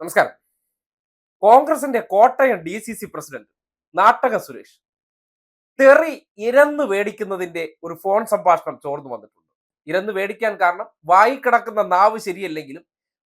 നമസ്കാരം. കോൺഗ്രസിന്റെ Kottayam D C C president Nattakom Suresh. തെറി ഇരന്ന് വേടിക്കുന്നതിന്റെ ഒരു ഫോൺ സംഭാഷണം ചോർന്നു വന്നിട്ടുണ്ട്. ഇരന്ന് വേടിക്കാൻ കാരണം വായി കിടക്കുന്ന നാവ് ശരിയല്ലെങ്കിലും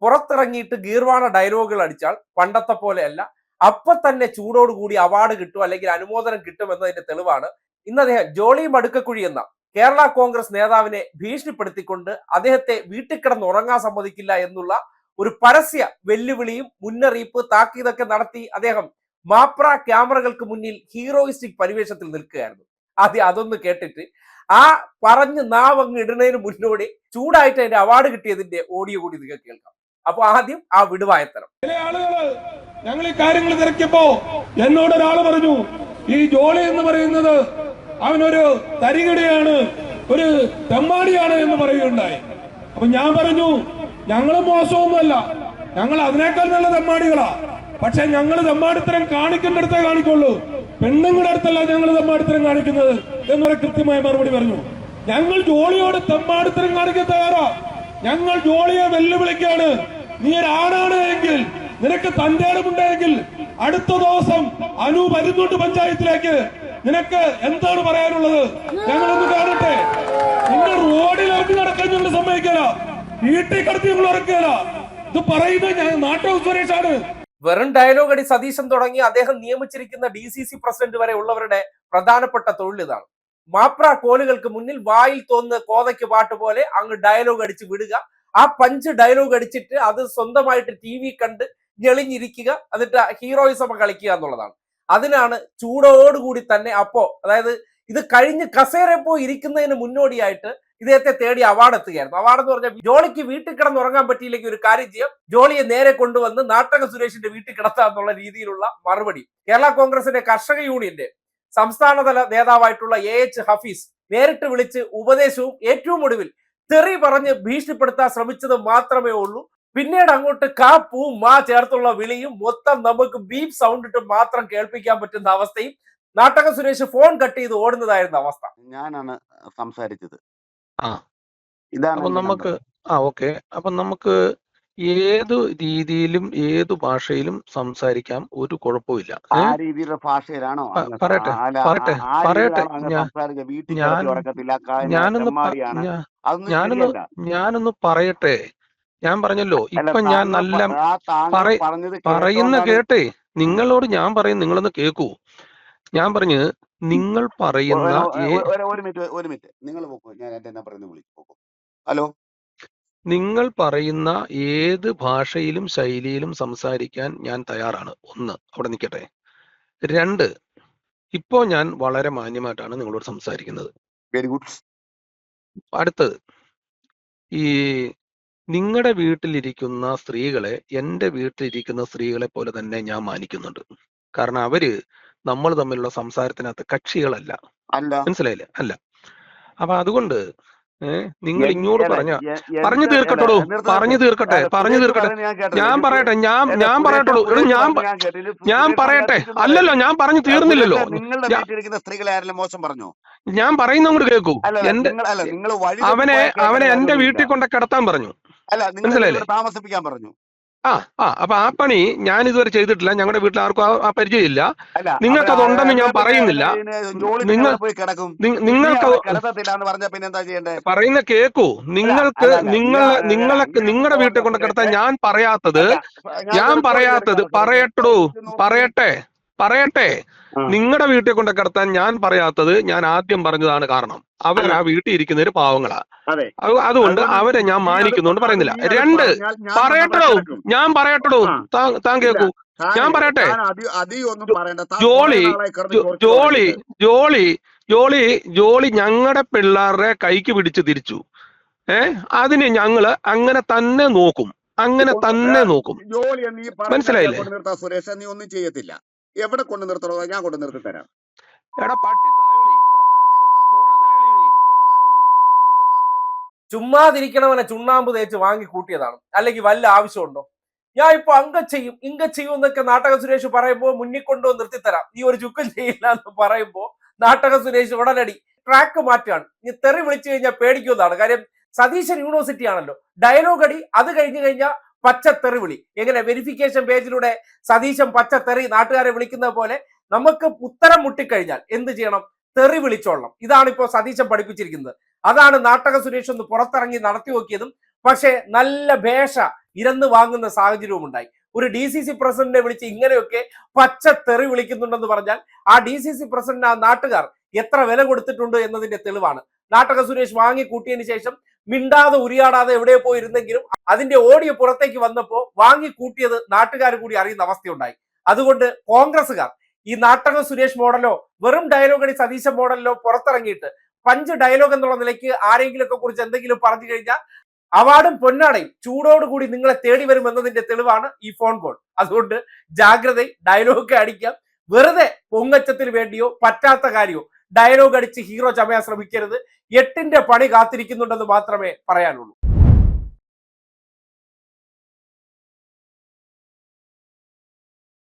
പുറത്തിറങ്ങിയിട്ട് ഗീർവാണ ഡയലോഗുകൾ അടിച്ചാൽ പണ്ടത്തെ പോലെയല്ല അപ്പൊ തന്നെ ചൂടോടുകൂടി അവാർഡ് കിട്ടും അല്ലെങ്കിൽ അനുമോദനം കിട്ടും എന്നതിന്റെ തെളിവാണ് ഇന്ന് അദ്ദേഹം ജോളി മടുക്കക്കുഴി എന്ന കേരള കോൺഗ്രസ് നേതാവിനെ ഭീഷണിപ്പെടുത്തിക്കൊണ്ട് അദ്ദേഹത്തെ വീട്ടിൽ കിടന്ന് ഉറങ്ങാൻ സമ്മതിക്കില്ല എന്നുള്ള ഒരു പരസ്യ വെല്ലുവിളിയും മുന്നറിയിപ്പ് താക്കീതൊക്കെ നടത്തി അദ്ദേഹം മാപ്ര ക്യാമറകൾക്ക് മുന്നിൽ ഹീറോയിസ്റ്റിക് പരിവേഷത്തിൽ നിൽക്കുകയായിരുന്നു. ആദ്യം അതൊന്ന് കേട്ടിട്ട് ആ പറഞ്ഞ് നാവങ്ങ് ഇടുന്നതിന് മുന്നോടി ചൂടായിട്ട് അതിന്റെ അവാർഡ് കിട്ടിയതിന്റെ ഓഡിയോ കൂടി നിങ്ങൾക്ക് കേൾക്കാം. അപ്പൊ ആദ്യം ആ വിടുവായത്തരം. ചില ആളുകൾ ഞങ്ങൾ ഈ കാര്യങ്ങൾ തിരക്കിയപ്പോ എന്നോട് ഒരാൾ പറഞ്ഞു ഈ ജോളി എന്ന് പറയുന്നത് അവനൊരു തരികിടയാണ് ഒരു തെമ്മാടിയാണ് എന്ന് പറയുകയുണ്ടായി. അപ്പൊ ഞാൻ പറഞ്ഞു ഞങ്ങൾ മോശമൊന്നുമല്ല. ഞങ്ങൾ അതിനേക്കാൾ നല്ല തെമ്മാടികളാ. പക്ഷെ ഞങ്ങൾ തെമ്മാടിത്തരം കാണിക്കേണ്ടടുത്തേ കാണിക്കുള്ളൂ. പെണ്ണുങ്ങളുടെ അടുത്തല്ല ഞങ്ങൾ തെമ്മാടിത്തരം കാണിക്കുന്നത് എന്നൊരു കൃത്യമായ മറുപടി പറഞ്ഞു. ഞങ്ങൾ ജോളിയോട് തെമ്മാടിത്തരം കാണിക്കാൻ തയ്യാറാ. ഞങ്ങൾ ജോളിയെ വെല്ലുവിളിക്കാണ്. നീ ഒരാണാണ് എങ്കിൽ നിനക്ക് തന്റെ ഇടമുണ്ടെങ്കിൽ അടുത്ത ദിവസം അനു വരുന്നുണ്ട് പഞ്ചായത്തിലേക്ക്. നിനക്ക് എന്താണ് പറയാനുള്ളത്? ഞങ്ങളൊന്ന് കാണട്ടെ. നിങ്ങൾ റോഡിൽ നടക്കാൻ ഞങ്ങൾ സമ്മതിക്കല വീട്ടിൽ കടത്തി ഞങ്ങൾ ഉറക്കുകയല്ല ഇത് പറയുന്നത് ഞാൻ സുരേഷാണ്. വെറും ഡയലോഗ് അടി സതീശൻ തുടങ്ങി അദ്ദേഹം നിയമിച്ചിരിക്കുന്ന ഡി സി സി പ്രസിഡന്റ് വരെ ഉള്ളവരുടെ പ്രധാനപ്പെട്ട തൊഴിൽ ഇതാണ്. മാപ്ര കോലുകൾക്ക് മുന്നിൽ വായിൽ തോന്നുന്ന കോതയ്ക്ക് പാട്ട് പോലെ അങ്ങ് ഡയലോഗ് അടിച്ച് വിടുക. ആ പഞ്ച് ഡയലോഗ് അടിച്ചിട്ട് അത് സ്വന്തമായിട്ട് ടി വി കണ്ട് ഞെളിഞ്ഞിരിക്കുക. എന്നിട്ട് ഹീറോയിസം കളിക്കുക എന്നുള്ളതാണ്. അതിനാണ് ചൂടോടുകൂടി തന്നെ അപ്പോ അതായത് ഇത് കഴിഞ്ഞ് കസേര പോയി ഇരിക്കുന്നതിന് മുന്നോടിയായിട്ട് ഇദ്ദേഹത്തെ തേടി അവാർഡ് എത്തുകയായിരുന്നു. അവാർഡ് എന്ന് പറഞ്ഞാൽ ജോളിക്ക് വീട്ടിൽ കിടന്ന് ഉറങ്ങാൻ പറ്റിയില്ലെങ്കിൽ ഒരു കാര്യം ചെയ്യാം. ജോളിയെ നേരെ കൊണ്ടുവന്ന് നാട്ടക സുരേഷിന്റെ വീട്ടിൽ കിടത്താം എന്നുള്ള രീതിയിലുള്ള മറുപടി. കേരള കോൺഗ്രസിന്റെ കർഷക യൂണിയന്റെ സംസ്ഥാനതല നേതാവായിട്ടുള്ള എ എച്ച് ഹഫീസ് നേരിട്ട് വിളിച്ച് ഉപദേശവും ഏറ്റവും ഒടുവിൽ തെറി പറഞ്ഞ് ഭീഷണിപ്പെടുത്താൻ ശ്രമിച്ചത് മാത്രമേ ഉള്ളൂ. പിന്നീട് അങ്ങോട്ട് കാ പൂ മാ ചേർത്തുള്ള വിളിയും മൊത്തം നമുക്ക് ബീപ് സൗണ്ട് ഇട്ട് മാത്രം കേൾപ്പിക്കാൻ പറ്റുന്ന അവസ്ഥയും നാട്ടക സുരേഷ് ഫോൺ കട്ട് ചെയ്ത് ഓടുന്നതായിരുന്ന അവസ്ഥ. ഞാനാണ് സംസാരിച്ചത്. ആ. ഇതാണ് അപ്പൊ നമുക്ക് ആ ഓക്കെ അപ്പൊ നമുക്ക് ഏത് രീതിയിലും ഏത് ഭാഷയിലും സംസാരിക്കാം ഒരു കുഴപ്പമില്ല ആ? രീതിയിലുള്ള ഭാഷയിലാണോ പറയട്ടെ, പറയട്ടെ, പറയട്ടെ. ഞാനൊന്ന് ഞാനൊന്ന് ഞാനൊന്ന് പറയട്ടെ. ഞാൻ പറഞ്ഞല്ലോ ഇപ്പൊ ഞാൻ നല്ല പറയുന്ന കേട്ടെ. നിങ്ങളോട് ഞാൻ പറയും നിങ്ങളൊന്ന് കേക്കൂ. ഞാൻ പറഞ്ഞ് നിങ്ങൾ പറയുന്ന ഒരു- ഏ ഒരു- ഒരു- ഒരു മിനിറ്റ് ഒരു മിനിറ്റ്. നിങ്ങൾ പോക്കോ ഞാൻ വിളിച്ചു പോക്കോ. ഹലോ? നിങ്ങൾ പറയുന്ന ഏത് ഭാഷയിലും ശൈലിയിലും സംസാരിക്കാൻ ഞാൻ തയ്യാറാണ്. ഒന്ന് അവിടെ നിൽക്കട്ടെ. രണ്ട് ഇപ്പോ ഞാൻ വളരെ മാന്യമായിട്ടാണ് നിങ്ങളോട് സംസാരിക്കുന്നത്. വെരി ഗുഡ് അടുത്തത് ഈ നിങ്ങളുടെ വീട്ടിലിരിക്കുന്ന സ്ത്രീകളെ എന്റെ വീട്ടിലിരിക്കുന്ന സ്ത്രീകളെ പോലെ തന്നെ ഞാൻ മാനിക്കുന്നുണ്ട്. കാരണം അവർ നമ്മൾ തമ്മിലുള്ള സംസാരത്തിനകത്ത് കക്ഷികളല്ല. മനസ്സിലായില്ലേ? അല്ല. അപ്പൊ അതുകൊണ്ട് നിങ്ങൾ ഇങ്ങോട്ട് പറഞ്ഞ പറഞ്ഞു തീർക്കട്ടോ പറഞ്ഞു തീർക്കട്ടെ പറഞ്ഞു തീർക്കട്ടെ. ഞാൻ പറയട്ടെ ഞാൻ ഞാൻ പറയട്ടോ പറയട്ടുള്ളൂ ഞാൻ ഞാൻ പറയട്ടെ അല്ലല്ലോ ഞാൻ പറഞ്ഞു തീർന്നില്ലല്ലോ. സ്ത്രീകളെ മോശം പറഞ്ഞു? ഞാൻ പറയുന്ന അങ്ങോട്ട് കേൾക്കൂ. എന്റെ അവനെ അവനെ എന്റെ വീട്ടിൽ കൊണ്ട കിടത്താൻ പറഞ്ഞു. മനസ്സിലായില്ലേ? താമസിപ്പിക്കാൻ പറഞ്ഞു. ആ ആ അപ്പൊ ആ പണി ഞാൻ ഇതുവരെ ചെയ്തിട്ടില്ല. ഞങ്ങളുടെ വീട്ടിൽ ആർക്കും ആ- പരിചയമില്ല. നിങ്ങൾക്ക് അതുണ്ടെന്ന് ഞാൻ പറയുന്നില്ല. നിങ്ങൾ- നിങ്ങൾക്ക് പറയുന്ന കേക്കൂ. നിങ്ങൾക്ക് നിങ്ങൾ നിങ്ങൾ- നിങ്ങളെ നിങ്ങളുടെ വീട്ടിൽ കൊണ്ട് കിടത്താൻ ഞാൻ പറയാത്തത് ഞാൻ പറയാത്തത് പറയട്ടോ പറയട്ടെ. പറയട്ടെ. നിങ്ങളുടെ വീട്ടിൽ കൊണ്ട് കിടത്താൻ ഞാൻ പറയാത്തത് ഞാൻ ആദ്യം പറഞ്ഞതാണ് കാരണം. അവർ ആ വീട്ടിൽ ഇരിക്കുന്നവര് പാവങ്ങളാ. അതെ. അതുകൊണ്ട് അവരെ ഞാൻ മാനിക്കുന്നുണ്ട് പറയുന്നില്ല. രണ്ട് പറയട്ടോ ഞാൻ പറയട്ടോ. താൻ കേക്കൂ ഞാൻ പറയട്ടെ? ജോളി, ജോളി ജോളി ജോളി ജോളി ഞങ്ങളുടെ പിള്ളേരുടെ കൈക്ക് പിടിച്ച് തിരിച്ചു. ഏ? അതിന് ഞങ്ങൾ അങ്ങനെ തന്നെ നോക്കും. അങ്ങനെ തന്നെ നോക്കും. മനസ്സിലായില്ലേ? സുരേഷ് നീ ഒന്നും ചെയ്യത്തില്ല. എവിടെ കൊണ്ടു നിർത്തണോ? ഞാൻ കൊണ്ടു നിർത്തി തരാം. ചുമ്മാതിരിക്കണവനെ ചുണ്ണാമ്പ് തേച്ച് വാങ്ങി കൂട്ടിയതാണ്. അല്ലെങ്കിൽ വല്ല ആവശ്യമുണ്ടോ? ഞാൻ ഇപ്പൊ അങ്ക ചെയ്യും ഇങ്ക ചെയ്യും എന്നൊക്കെ നാട്ടക സുരേഷ് പറയുമ്പോൾ മുന്നിൽ കൊണ്ടുവന്ന് നിർത്തിത്തരാം. നീ ഒരു ചുക്കും ചെയ്യില്ല എന്ന് പറയുമ്പോൾ നാട്ടക സുരേഷ് ഉടനടി ട്രാക്ക് മാറ്റുകയാണ്. നീ തെറി വിളിച്ചു കഴിഞ്ഞാൽ പേടിക്കുന്നതാണ് കാര്യം സതീശൻ യൂണിവേഴ്സിറ്റി ആണല്ലോ. ഡയലോഗ് അടി അത് കഴിഞ്ഞു കഴിഞ്ഞാൽ പച്ചത്തെറി വിളി എങ്ങനെ വെരിഫിക്കേഷൻ പേജിലൂടെ സതീശൻ പച്ചത്തെറി നാട്ടുകാരെ വിളിക്കുന്നത് പോലെ നമുക്ക് ഉത്തരം മുട്ടിക്കഴിഞ്ഞാൽ എന്ത് ചെയ്യണം? തെറി വിളിച്ചോളണം. ഇതാണ് ഇപ്പോൾ സതീശൻ പഠിപ്പിച്ചിരിക്കുന്നത്. അതാണ് നാട്ടക സുരേഷ് ഒന്ന് പുറത്തിറങ്ങി നടത്തി നോക്കിയതും പക്ഷേ നല്ല ഭേഷ ഇരന്ന് വാങ്ങുന്ന സാഹചര്യവും ഉണ്ടായി. ഒരു ഡി സി സി പ്രസിഡന്റിനെ വിളിച്ച് ഇങ്ങനെയൊക്കെ പച്ച തെറി വിളിക്കുന്നുണ്ടെന്ന് പറഞ്ഞാൽ ആ ഡി സി സി പ്രസിഡന്റ് ആ നാട്ടുകാർ എത്ര വില കൊടുത്തിട്ടുണ്ട് എന്നതിന്റെ തെളിവാണ്. നാട്ടക സുരേഷ് വാങ്ങി കൂട്ടിയതിന് ശേഷം മിണ്ടാതെ ഉരിയാടാതെ എവിടെ പോയിരുന്നെങ്കിലും അതിന്റെ ഓഡിയോ പുറത്തേക്ക് വന്നപ്പോൾ വാങ്ങി കൂട്ടിയത് നാട്ടുകാർ കൂടി അറിയുന്ന അവസ്ഥയുണ്ടായി. അതുകൊണ്ട് കോൺഗ്രസ്സുകാർ ഈ നാട്ടക സുരേഷ് മോഡലോ വെറും ഡയലോഗടി സതീശ മോഡലിലോ പുറത്തിറങ്ങിയിട്ട് പഞ്ച് ഡയലോഗ് എന്നുള്ള നിലയ്ക്ക് ആരെങ്കിലും ഒക്കെ കുറിച്ച് എന്തെങ്കിലും പറഞ്ഞു കഴിഞ്ഞാൽ അവാർഡും പൊന്നാടയും ചൂടോടുകൂടി നിങ്ങളെ തേടി വരും എന്നതിന്റെ തെളിവാണ് ഈ ഫോൺ കോൾ അതുകൊണ്ട് ജാഗ്രത ഡയലോഗ് അടിക്കാം. വെറുതെ പൊങ്ങച്ചത്തിന് വേണ്ടിയോ പറ്റാത്ത കാര്യമോ ഡയലോഗ് അടിച്ച് ഹീറോ ചമയാൻ ശ്രമിക്കരുത്. എട്ടിന്റെ പണി കാത്തിരിക്കുന്നുണ്ടെന്ന് മാത്രമേ പറയാനുള്ളൂ.